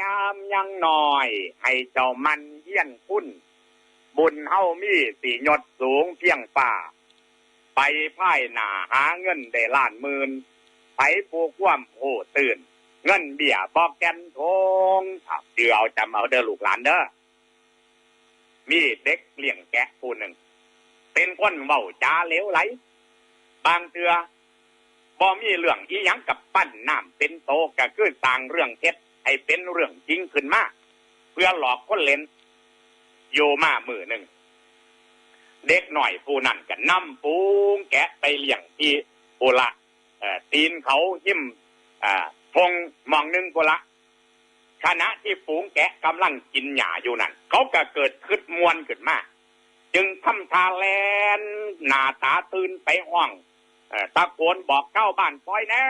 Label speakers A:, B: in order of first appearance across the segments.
A: ยามยังหน้อย ให้เจ้ามันเยี่ยนคุณบุญเฮามีสีหยศสูงเพียงป่า ไปพ่ายหนาหาเงินได้ล้านหมื่นไปผูกความโหตื่น เงินเบี้ยบอกแกนทงครับเดี๋ยวเอาจำเอาเด้อลูกหลานเด้อมีเด็กเลี้ยงแกะผู้หนึ่ง เป็นคนเว้าจ้าเลวไหล บางเทือบ่มีเรื่องอีหยังกับปั้นน้ำเป็นโตก็คือสร้างเรื่องเท็จ ให้เป็นเรื่องจริงขึ้นมาเพื่อหลอกคนเล่นโยมามือหนึ่ง เด็กหน่อยผู้นั้นก็นำปูงแกะไปเลี้ยงที่โอละตีนเขาหิมพงมองหนึ่งโกละขณะที่ฝูงแกะกำลังกินหญ้าอยู่นั่นเขาก็เกิดคึดมวนขึ้นมาจึงทำทาแลนหน้าตาตื่นไปห้องอตะโกนบอกเก้าบ้านปล่อยแน่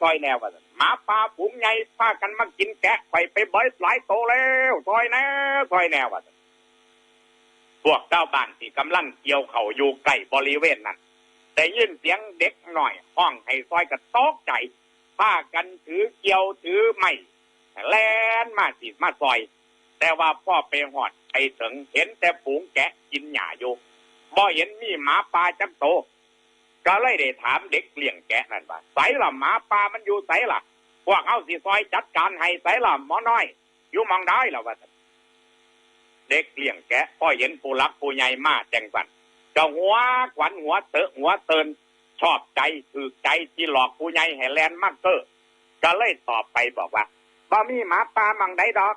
A: ปล่อยแน่ว่า มาป่าฝูงใหญ่พากันมากินแกะไปไปเบิดหลายโตแล้วปล่อยแน่ปล่อยแน่ว่าซั่นพวกเจ้าบ้านที่กำลังเกี่ยวเขาอยู่ใกล้บริเวณนั้นได้ยินเสียงเด็กหน่อยห้องให้ซอยกระตกใจพากันถือเกี่ยวถือไม้แล่นมาสิมาซอย แต่ว่าพ่อไปหอดไปถึงเห็นแต่ฝูงแกะกินหญ้าอยู่บ่เห็นมีหมาป่าจักโต ก็เลยได้ถามเด็กเลี้ยงแกะนั่นว่าไสล่ะหมาป่ามันอยู่ไสล่ะ พวกเอาสิซอยจัดการให้ไสล่ะหมอน้อย อยู่มองได้ล่ะว่าเด็กเลี้ยงแกะพ่อเห็นผู้รักผู้ใหญ่มาแจ้งสันเจ้าหัวขวัญหัวเตอะหัวเตินชอบใจถือใจที่หลอกผู้ใหญ่ให้แลนมากเกอก็เลยตอบไปบอกว่าบ่มีหมาป่ามังใดดอก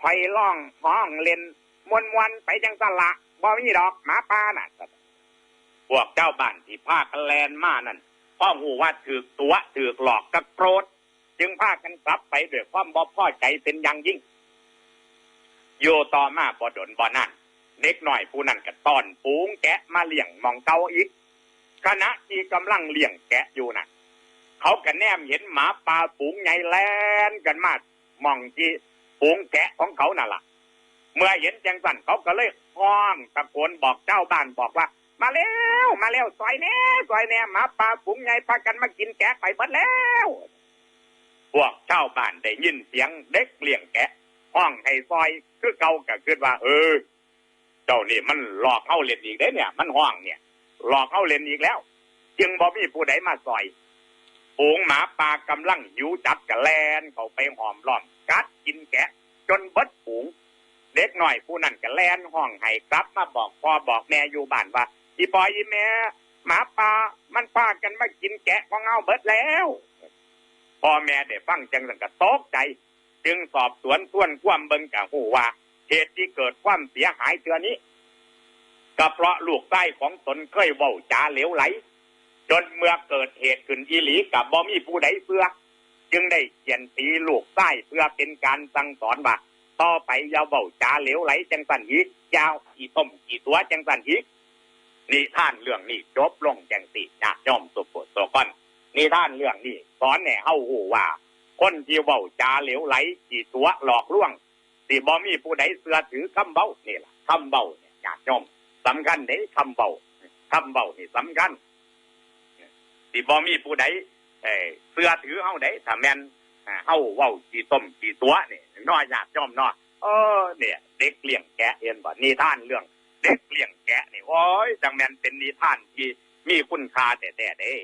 A: คอยล่องห้องเล่นมวนมวนๆไปจังสละบ่มีดอกหมาป่าน่ะพวกเจ้าบ้านที่พากันแลนมานั่นพ่อหูว่าถือตัวถือหลอกกระโกรธ จึงพากันกลับไปด้วยความบ่พอใจเป็นอย่างยิ่ง โยต่อมาบ่ดนบ่นั่นเด็กหน่อยผู้นั้นก็ต้อนปูงแกะมาเลี้ยงมองเกาอีกขณะที่กำลังเลี้ยงแกะอยู่น่ะ เขาก็แนมเห็นหมาป่าฝูงใหญ่แลนกันมามองที่ฝูงแกะของเขาน่ะล่ะ เมื่อเห็นจังสันเขาก็เลยห้องตะโกนบอกเจ้าบ้านบอกว่า มาเร็วมาเร็วซอยแน่ซอยแน่หมาป่าฝูงใหญ่พากันมากินแกะไปหมดแล้ว พวกเจ้าบ้าน ได้ยินเสียงเด็กเลี้ยงแกะห้องให้ซอยคือเก่าก็คิดว่า เออ เจ้านี่มันหลอกเข้าเล่นอีกเด้เนี่ย มันห้องเนี่ย หลอกเข้าเล่นอีกแล้ว จึงบ่มีผู้ใดมาซอยฝูงหมาป่ากำลังหิวจัดกระแลนเข้าไปหอมล้อมกัดกินแกะ จนเบิดฝูงเด็กหน่อยผู้นั้นกระแลนห้องให้กลับมาบอกพ่อบอกแม่อยู่บ้านว่าอีปอยอีแม่หมาป่ามันพากันมากินแกะของเอาเบิดแล้ว พ่อแม่ได้ฟังจังสังกตกใจ จึงสอบสวนทวนความเบิงกะหูว่า เหตุที่เกิดความเสียหายเทือนี้ก็เพราะลูกใต้ของตนเคยเว้าจาเหลวไหล จนเมื่อเกิดเหตุขึ้นอีหลีกับบ่มีผู้ใดเพื่อ จึงได้เขียนตีลูกใต้เพื่อเป็นการสั่งสอนว่าต่อไปอย่าวเบาจาเหลวไหลจังสันอีกยาวกี่ต้มกี่ตัวจังสันอีกนี่ท่านเรื่องนี้จบลงจังสิญาติย่อมสุปโสก้อน นี่ท่านเรื่องนี้สอนแหน่เฮาหูว่า คนที่เบาจาเหลวไหลกี่ตัวหลอกลวงสิบ่มีผู้ใดเสือถือคำเบานี่ล่ะคำเบาเนี่ยญาติย่อมสำคัญเด้คำเบาคำเบานี่สำคัญสิบ่มีผู้ใดเอ่อเสื้อถือเฮาได้ถ้าแม่นอ่าเฮาเว้ากี่ต้มกี่ตัวนี่น้อยญาติย่อมเนาะเออเนี่ย เด็กเลี้ยงแกะเห็นบ่นิท่านเรื่อง เด็กเลี้ยงแกะนี่โอ้ยจังแม่นเป็นนิท่านที่มีคุณค่าแต่แต่เด้